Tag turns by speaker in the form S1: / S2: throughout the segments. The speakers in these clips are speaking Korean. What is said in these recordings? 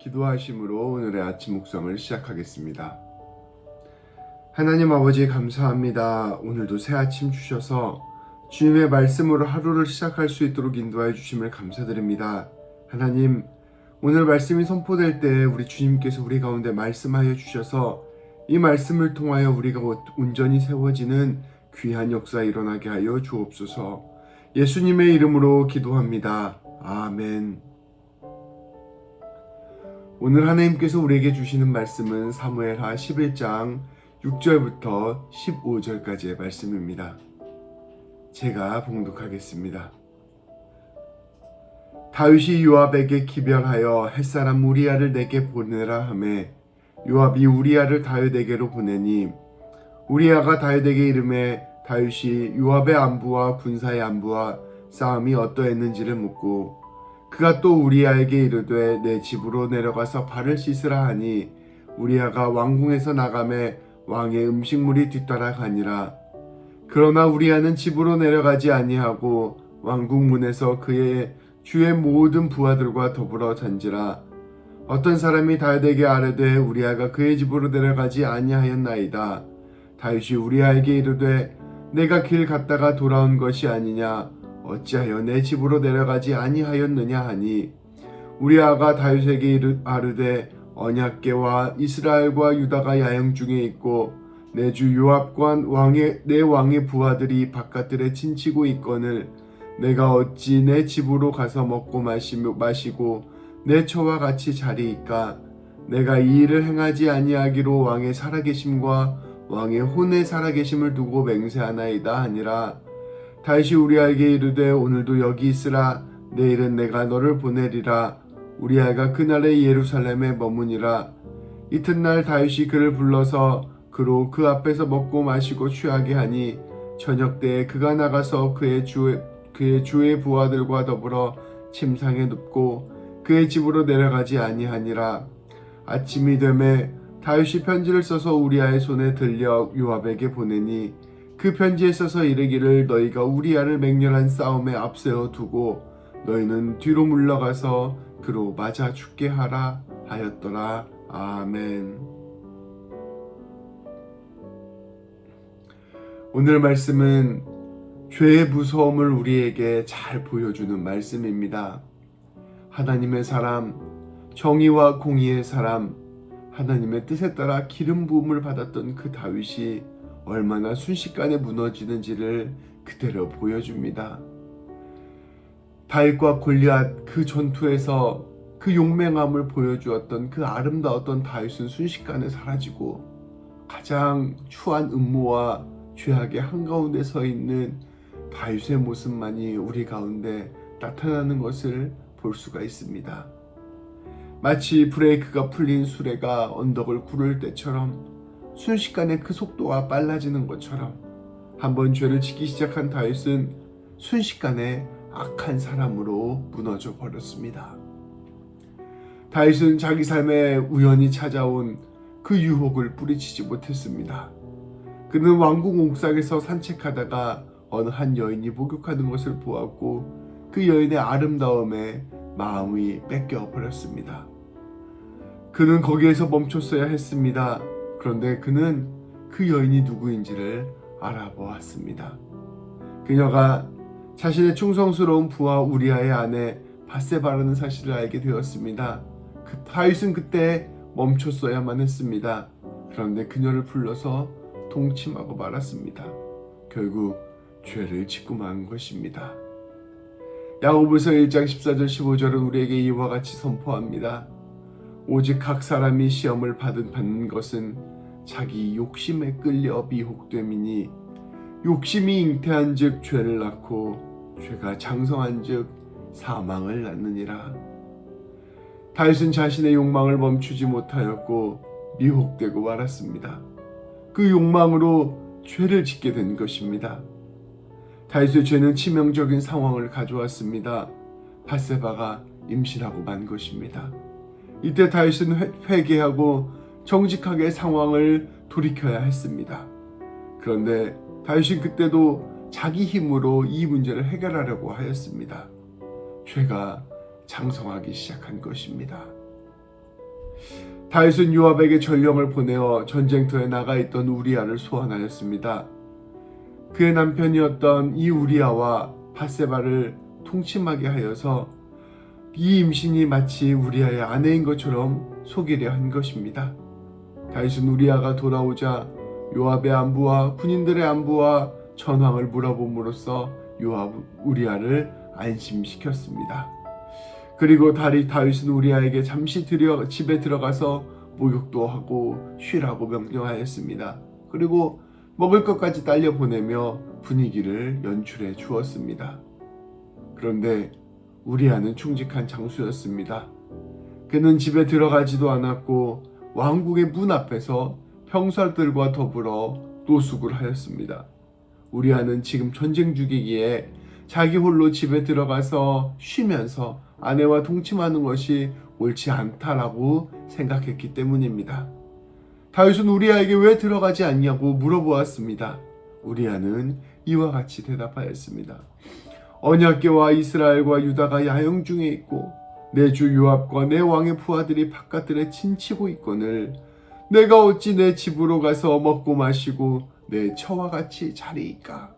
S1: 기도하심으로 오늘의 아침 묵상을 시작하겠습니다. 하나님 아버지 감사합니다. 오늘도 새 아침 주셔서 주님의 말씀으로 하루를 시작할 수 있도록 인도하여 주심을 감사드립니다. 하나님, 오늘 말씀이 선포될 때 우리 주님께서 우리 가운데 말씀하여 주셔서 이 말씀을 통하여 우리가 온전히 세워지는 귀한 역사 일어나게 하여 주옵소서. 예수님의 이름으로 기도합니다. 아멘. 오늘 하나님께서 우리에게 주시는 말씀은 사무엘하 11장 6절부터 15절까지의 말씀입니다. 제가 봉독하겠습니다. 다윗이 요압에게 기별하여 햇사람 우리아를 내게 보내라 하매 요압이 우리아를 다윗에게로 보내니 우리아가 다윗에게 이름에 다윗이 요압의 안부와 군사의 안부와 싸움이 어떠했는지를 묻고 그가 또 우리아에게 이르되 내 집으로 내려가서 발을 씻으라 하니 우리아가 왕궁에서 나가매 왕의 음식물이 뒤따라 가니라. 그러나 우리아는 집으로 내려가지 아니하고 왕궁 문에서 그의 주의 모든 부하들과 더불어 잔지라. 어떤 사람이 다윗에게 아뢰되 우리아가 그의 집으로 내려가지 아니하였나이다. 다윗이 우리아에게 이르되 내가 길 갔다가 돌아온 것이 아니냐 어찌하여 내 집으로 내려가지 아니하였느냐 하니 우리 아가 다윗에게 이르 아르되 언약궤와 이스라엘과 유다가 야영 중에 있고 내 주 요압과 왕의 내 왕의 부하들이 바깥들에 친치고 있거늘 내가 어찌 내 집으로 가서 먹고 마시고 내 처와 같이 자리이까? 내가 이 일을 행하지 아니하기로 왕의 살아계심과 왕의 혼의 살아계심을 두고 맹세하나이다 하니라 다시 우리에게 이르되 오늘도 여기 있으라. 내일은 내가 너를 보내리라. 우리 아이가 그날에 예루살렘에 머무니라. 이튿날 다윗이 그를 불러서 그로 그 앞에서 먹고 마시고 취하게 하니 저녁 때에 그가 나가서 그의 주 그의 주의 부하들과 더불어 침상에 눕고 그의 집으로 내려가지 아니하니라. 아침이 되매 다윗이 편지를 써서 우리아의 손에 들려 요압에게 보내니 그 편지에 써서 이르기를 너희가 우리아를 맹렬한 싸움에 앞세워 두고 너희는 뒤로 물러가서 그로 맞아 죽게 하라 하였더라 아멘. 오늘 말씀은 죄의 무서움을 우리에게 잘 보여주는 말씀입니다. 하나님의 사람, 정의와 공의의 사람, 하나님의 뜻에 따라 기름 부음을 받았던 그 다윗이 얼마나 순식간에 무너지는지를 그대로 보여줍니다. 다윗과 골리앗 그 전투에서 그 용맹함을 보여주었던 그 아름다웠던 다윗은 순식간에 사라지고 가장 추한 음모와 죄악의 한가운데 서 있는 다윗의 모습만이 우리 가운데 나타나는 것을 볼 수가 있습니다. 마치 브레이크가 풀린 수레가 언덕을 구를 때처럼 순식간에 그 속도가 빨라지는 것처럼 한번 죄를 짓기 시작한 다윗은 순식간에 악한 사람으로 무너져 버렸습니다. 다윗은 자기 삶에 우연히 찾아온 그 유혹을 뿌리치지 못했습니다. 그는 왕궁 옥상에서 산책하다가 어느 한 여인이 목욕하는 것을 보았고 그 여인의 아름다움에 마음이 뺏겨 버렸습니다. 그는 거기에서 멈췄어야 했습니다. 그런데 그는 그 여인이 누구인지를 알아보았습니다. 그녀가 자신의 충성스러운 부하 우리아의 아내 바세바라는 사실을 알게 되었습니다. 그 다윗은 그때 멈췄어야만 했습니다. 그런데 그녀를 불러서 동침하고 말았습니다. 결국 죄를 짓고 만 것입니다. 야고보서 1장 14절 15절은 우리에게 이와 같이 선포합니다. 오직 각 사람이 시험을 받은 받는 것은 자기 욕심에 끌려 미혹됨이니 욕심이 잉태한즉 죄를 낳고 죄가 장성한즉 사망을 낳느니라. 다윗은 자신의 욕망을 멈추지 못하였고 미혹되고 말았습니다. 그 욕망으로 죄를 짓게 된 것입니다. 다윗의 죄는 치명적인 상황을 가져왔습니다. 바세바가 임신하고 만 것입니다. 이때 다윗은 회개하고 정직하게 상황을 돌이켜야 했습니다. 그런데 다윗은 그때도 자기 힘으로 이 문제를 해결하려고 하였습니다. 죄가 장성하기 시작한 것입니다. 다윗은 요압에게 전령을 보내어 전쟁터에 나가 있던 우리아를 소환하였습니다. 그의 남편이었던 이 우리아와 바세바를 통침하게 하여서 이 임신이 마치 우리아의 아내인 것처럼 속이려 한 것입니다. 다윗은 우리아가 돌아오자 요압의 안부와 군인들의 안부와 전황을 물어봄으로써 요압 우리아를 안심시켰습니다. 그리고 다리 다윗은 우리아에게 잠시 들여 집에 들어가서 목욕도 하고 쉬라고 명령하였습니다. 그리고 먹을 것까지 딸려 보내며 분위기를 연출해 주었습니다. 그런데 우리아는 충직한 장수였습니다. 그는 집에 들어가지도 않았고 왕국의 문 앞에서 병사들과 더불어 노숙을 하였습니다. 우리아는 지금 전쟁 중이기에 자기 홀로 집에 들어가서 쉬면서 아내와 동침하는 것이 옳지 않다라고 생각했기 때문입니다. 다윗은 우리아에게 왜 들어가지 않냐고 물어보았습니다. 우리아는 이와 같이 대답하였습니다. 언약계와 이스라엘과 유다가 야영 중에 있고 내 주 요압과 내 왕의 부하들이 바깥들에 친치고 있거늘 내가 어찌 내 집으로 가서 먹고 마시고 내 처와 같이 자리이까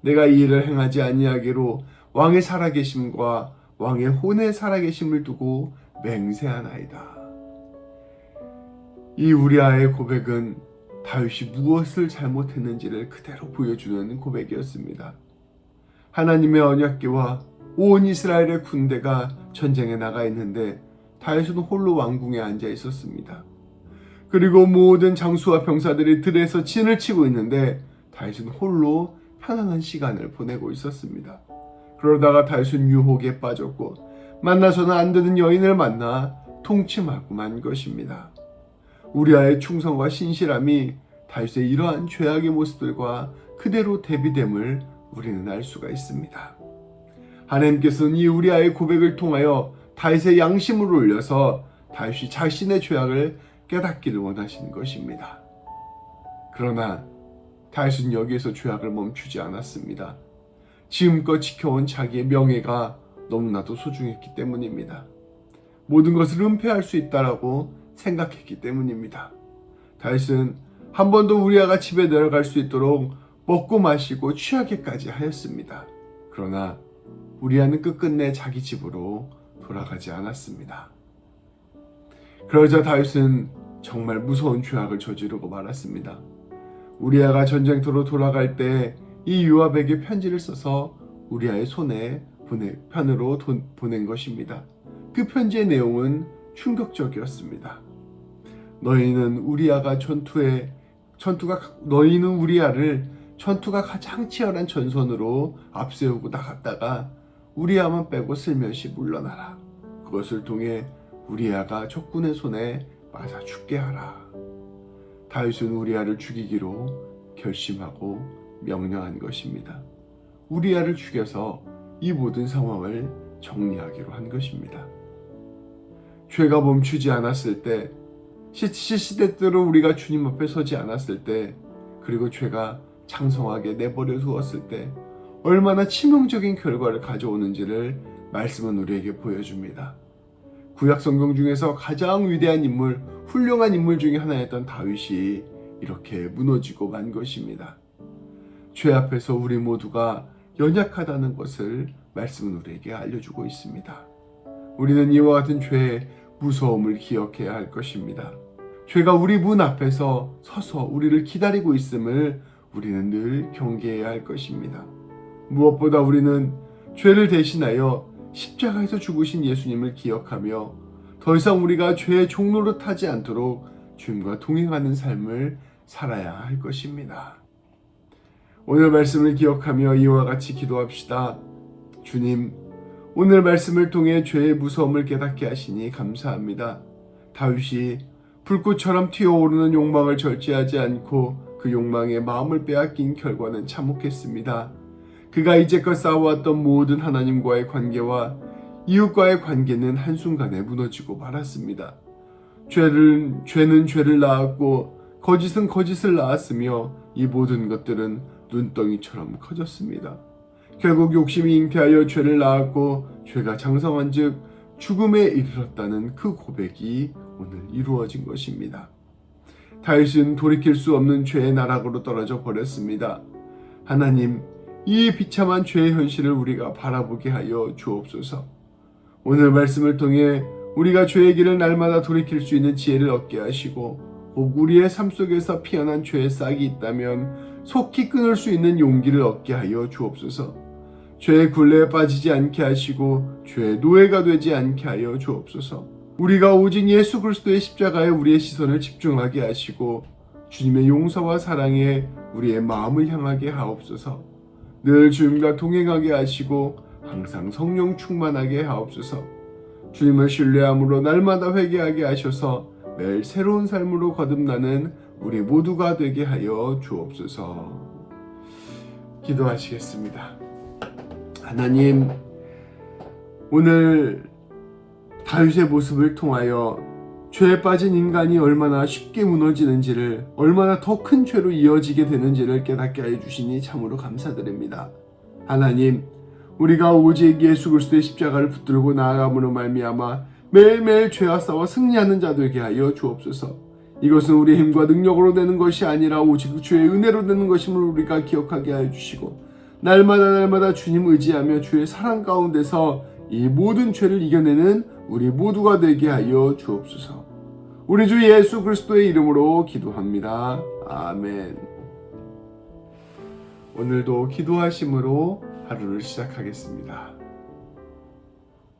S1: 내가 이 일을 행하지 아니하기로 왕의 살아계심과 왕의 혼의 살아계심을 두고 맹세하나이다. 이 우리아의 고백은 다윗이 무엇을 잘못했는지를 그대로 보여주는 고백이었습니다. 하나님의 언약궤와 온 이스라엘의 군대가 전쟁에 나가 있는데 다윗은 홀로 왕궁에 앉아 있었습니다. 그리고 모든 장수와 병사들이 들에서 진을 치고 있는데 다윗은 홀로 편안한 시간을 보내고 있었습니다. 그러다가 다윗은 유혹에 빠졌고 만나서는 안 되는 여인을 만나 통침하고 만 것입니다. 우리아의 충성과 신실함이 다윗의 이러한 죄악의 모습들과 그대로 대비됨을 우리는 알 수가 있습니다. 하나님께서는 이 우리아의 고백을 통하여 다윗의 양심을 올려서 다윗이 자신의 죄악을 깨닫기를 원하시는 것입니다. 그러나 다윗은 여기에서 죄악을 멈추지 않았습니다. 지금껏 지켜온 자기의 명예가 너무나도 소중했기 때문입니다. 모든 것을 은폐할 수 있다라고 생각했기 때문입니다. 다윗은 한 번도 우리아가 집에 내려갈 수 있도록 먹고 마시고 취하게까지 하였습니다. 그러나 우리아는 끝끝내 자기 집으로 돌아가지 않았습니다. 그러자 다윗은 정말 무서운 죄악을 저지르고 말았습니다. 우리아가 전쟁터로 돌아갈 때 이 요압에게 편지를 써서 우리아의 손에 보내, 편으로 돈, 보낸 것입니다. 그 편지의 내용은 충격적이었습니다. 너희는 우리아가 전투에 전투가 너희는 우리아를 전투가 가장 치열한 전선으로 앞세우고 나갔다가 우리아만 빼고 슬며시 물러나라. 그것을 통해 우리아가 적군의 손에 맞아 죽게 하라. 다윗은 우리아를 죽이기로 결심하고 명령한 것입니다. 우리아를 죽여서 이 모든 상황을 정리하기로 한 것입니다. 죄가 멈추지 않았을 때, 시시때때로 우리가 주님 앞에 서지 않았을 때, 그리고 죄가 창성하게 내버려 두었을 때, 얼마나 치명적인 결과를 가져오는지를 말씀은 우리에게 보여줍니다. 구약 성경 중에서 가장 위대한 인물, 훌륭한 인물 중에 하나였던 다윗이 이렇게 무너지고 만 것입니다. 죄 앞에서 우리 모두가 연약하다는 것을 말씀은 우리에게 알려주고 있습니다. 우리는 이와 같은 죄의 무서움을 기억해야 할 것입니다. 죄가 우리 문 앞에서 서서 우리를 기다리고 있음을 우리는 늘 경계해야 할 것입니다. 무엇보다 우리는 죄를 대신하여 십자가에서 죽으신 예수님을 기억하며 더 이상 우리가 죄의 종로로 타지 않도록 주님과 동행하는 삶을 살아야 할 것입니다. 오늘 말씀을 기억하며 이와 같이 기도합시다. 주님, 오늘 말씀을 통해 죄의 무서움을 깨닫게 하시니 감사합니다. 다윗이 불꽃처럼 튀어오르는 욕망을 절제하지 않고 그 욕망에 마음을 빼앗긴 결과는 참혹했습니다. 그가 이제껏 쌓아왔던 모든 하나님과의 관계와 이웃과의 관계는 한순간에 무너지고 말았습니다. 죄를, 죄는 죄를 낳았고 거짓은 거짓을 낳았으며 이 모든 것들은 눈덩이처럼 커졌습니다. 결국 욕심이 잉태하여 죄를 낳았고 죄가 장성한 즉 죽음에 이르렀다는 그 고백이 오늘 이루어진 것입니다. 다윗은 돌이킬 수 없는 죄의 나락으로 떨어져 버렸습니다. 하나님, 이 비참한 죄의 현실을 우리가 바라보게 하여 주옵소서. 오늘 말씀을 통해 우리가 죄의 길을 날마다 돌이킬 수 있는 지혜를 얻게 하시고 혹 우리의 삶 속에서 피어난 죄의 싹이 있다면 속히 끊을 수 있는 용기를 얻게 하여 주옵소서. 죄의 굴레에 빠지지 않게 하시고 죄의 노예가 되지 않게 하여 주옵소서. 우리가 오직 예수 그리스도의 십자가에 우리의 시선을 집중하게 하시고 주님의 용서와 사랑에 우리의 마음을 향하게 하옵소서. 늘 주님과 동행하게 하시고 항상 성령 충만하게 하옵소서. 주님을 신뢰함으로 날마다 회개하게 하셔서 매일 새로운 삶으로 거듭나는 우리 모두가 되게 하여 주옵소서. 기도하시겠습니다. 하나님, 오늘 다윗의 모습을 통하여 죄에 빠진 인간이 얼마나 쉽게 무너지는지를 얼마나 더 큰 죄로 이어지게 되는지를 깨닫게 해 주시니 참으로 감사드립니다. 하나님, 우리가 오직 예수 그리스도의 십자가를 붙들고 나아감으로 말미암아 매일매일 죄와 싸워 승리하는 자 되게 하여 주옵소서. 이것은 우리의 힘과 능력으로 되는 것이 아니라 오직 주의 은혜로 되는 것임을 우리가 기억하게 하여 주시고 날마다 날마다 주님 의지하며 주의 사랑 가운데서 이 모든 죄를 이겨내는 우리 모두가 되게 하여 주옵소서. 우리 주 예수 그리스도의 이름으로 기도합니다. 아멘. 오늘도 기도하심으로 하루를 시작하겠습니다.